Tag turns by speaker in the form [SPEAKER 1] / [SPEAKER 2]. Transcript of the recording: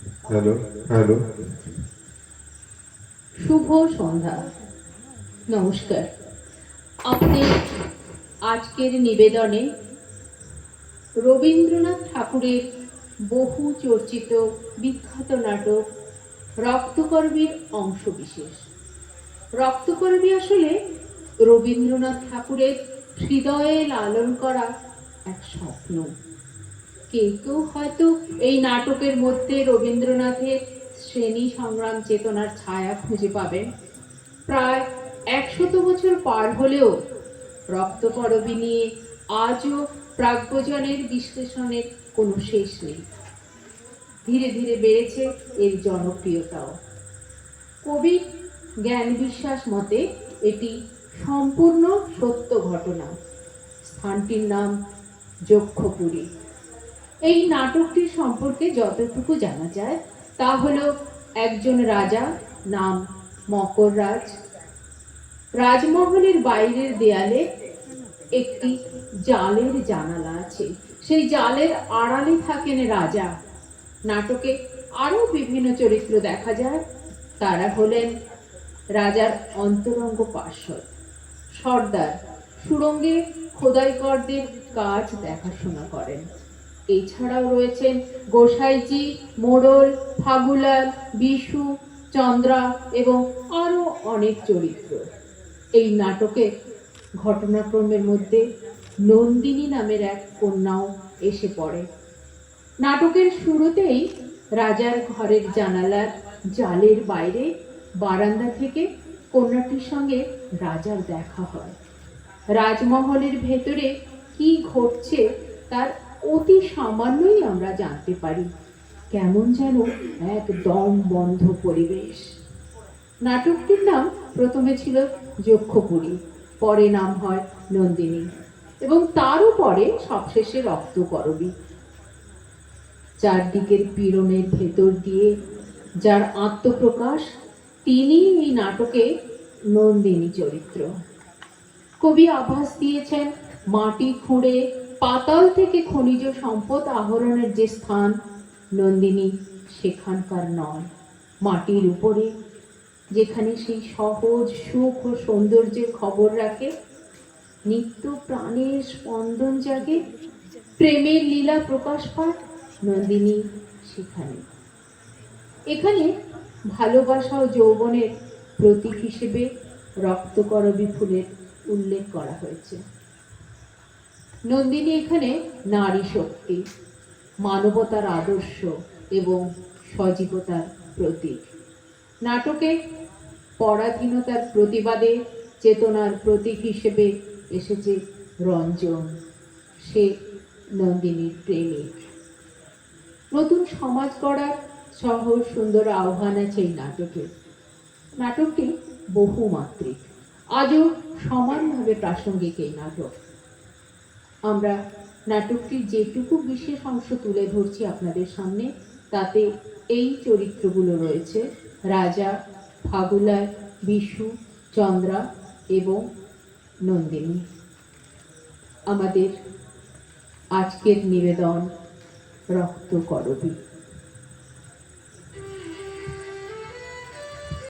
[SPEAKER 1] Hello hello.
[SPEAKER 2] শুভ সন্ধ্যা। নমস্কার। আমাদের আজকের নিবেদনে রবীন্দ্রনাথ ঠাকুরের বহু চর্চিত বিখ্যাত নাটক রক্তকর্মীর অংশবিশেষ। রক্তকর্মী আসলে রবীন্দ্রনাথ ঠাকুরের হৃদয়ে লালন করা এক স্বপ্ন। কেউ কেউ হয়তো এই নাটকের মধ্যে রবীন্দ্রনাথের শ্রেণি সংগ্রাম চেতনার ছায়া খুঁজে পাবেন। প্রায় একশত বছর পার হলেও রক্তকরবী নিয়ে আজও প্রাজ্ঞজনের বিশ্লেষণের কোনো শেষ নেই। ধীরে ধীরে বেড়েছে এর জনপ্রিয়তাও। কবি জ্ঞান বিশ্বাস মতে এটি সম্পূর্ণ সত্য ঘটনা। স্থানটির নাম যক্ষপুরী। এই নাটকটির সম্পর্কে যতটুকু জানা যায়, তা হলো একজন রাজা, নাম মকররাজ রাজমহলের বাইরের দেয়ালে একটি জালের জানালা আছে। সেই জালের আড়ালে থাকেন রাজা। নাটকে আরও বিভিন্ন চরিত্র দেখা যায়। তারা হলেন রাজার অন্তরঙ্গ পার্শ্বদ। সর্দার সুরঙ্গে খোদাইকরদের কাজ দেখাশোনা করেন। এছাড়াও রয়েছেন গোসাইজি, মোড়ল, ফাগুলাল, বিশু, চন্দ্রা এবং আরও অনেক চরিত্র। এই নাটকে ঘটনাক্রমের মধ্যে নন্দিনী নামের এক কন্যাও এসে পড়ে। নাটকের শুরুতেই রাজার ঘরের জানালার জালের বাইরে বারান্দা থেকে কন্যাটির সঙ্গে রাজার দেখা হয়। রাজমহলের ভেতরে কি ঘটছে তার অতি সামান্যই আমরা জানতে পারি কেমন যেন এক দম বন্ধ পরিবেশ। নাটকটির নাম প্রথমে ছিল যক্ষপুরী পরে নাম হয় নন্দিনী এবং তারও পরে সবশেষে রক্তকরবী। চারদিকের পীড়নের ভেতর দিয়ে যার আত্মপ্রকাশ তিনি এই নাটকে নন্দিনী চরিত্র। কবি আভাস দিয়েছেন মাটি খুঁড়ে পাতাল থেকে খনিজ সম্পদ আহরণের যে স্থান, নন্দিনী, সেখানকার নয়। মাটির উপরে, যেখানে সেই সহজ সুখ ও সৌন্দর্যের খবর রাখে, নিত্য প্রাণের স্পন্দন জাগে, প্রেমের লীলা প্রকাশ পায় নন্দিনী সেখানে। এখানে ভালোবাসা ও যৌবনের প্রতীক হিসেবে রক্তকরবী ফুলের উল্লেখ করা হয়েছে। নন্দিনী এখানে নারী শক্তি, মানবতার আদর্শ এবং সজীবতার প্রতীক। নাটকে পরাধীনতার প্রতিবাদে চেতনার প্রতীক হিসেবে এসেছে রঞ্জন, সে নন্দিনীর প্রেমিক। নতুন সমাজ গড়ার সহজ সুন্দর আহ্বান আছে এই নাটকে। নাটকটি বহুমাত্রিক। আজও সমানভাবে প্রাসঙ্গিক এই নাটক। আমরা নাটকটির যেটুকু বিশেষ অংশ তুলে ধরছি আপনাদের সামনে, তাতে এই চরিত্রগুলো রয়েছে। রাজা ফাগুলার বিশু, চন্দ্রা এবং নন্দিনী। আমাদের আজকের নিবেদন রক্ত করবী